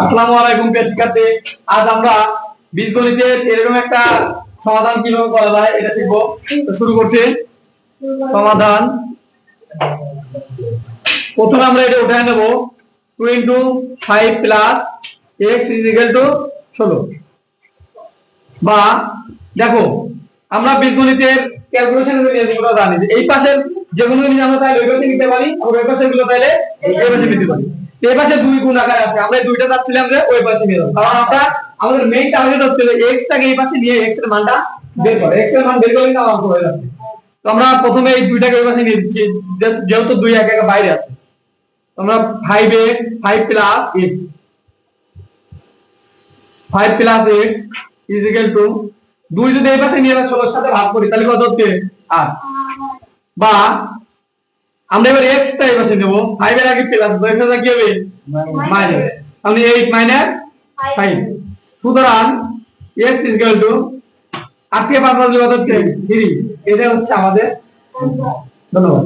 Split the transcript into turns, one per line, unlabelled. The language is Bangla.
আসসালামু একটা সমাধান কীভাবে করা যায় এটা শিখব। শুরু করছি। সমাধান। প্রথমে আমরা এটা উঠায় নেব। Two into five plus X বা দেখো, আমরা বীজগণিতের ক্যালকুলেশনগুলো জানি, এই পাশের যেগুলো জিনিস আমরা তাহলে ওই পাশে নিতে পারি আর ওই পাশেরগুলো তাহলে এই পাশে নিতে পারি। এই পাশে দুই গুণ আকারে আছে। আমরা দুইটা চাচ্ছিলাম যে ওই পাশে নিয়ে কারণ আমরা আমাদের মেইন টার্গেট হচ্ছে যে x টাকে এই পাশে নিয়ে x এর মানটা বের করে। x এর মান বের করলে আমার অঙ্ক হয়ে যাচ্ছে তো আমরা প্রথমে এই দুইটাকে ওই পাশে নিয়ে দিচ্ছি। যেহেতু দুই এক একা বাইরে আছে। আমরা five A five plus X five plus X is two দুই যদি এই পাশে নিয়ে আমরা ষোলোর সাথে ভাগ করি, তাহলে কত হচ্ছে? আট। বা আমরা এবার এক্স টা আছে নেব ফাইভ এর আগে প্লাস দুই সাথে কি হবে? মাইনাস তাহলে এইট মাইনাস ফাইভ সুতরাং এক্স ইজ ইকুয়াল টু আজকে পাঁচ পাঁচ কত থ্রি এটা হচ্ছে আমাদের ধন্যবাদ।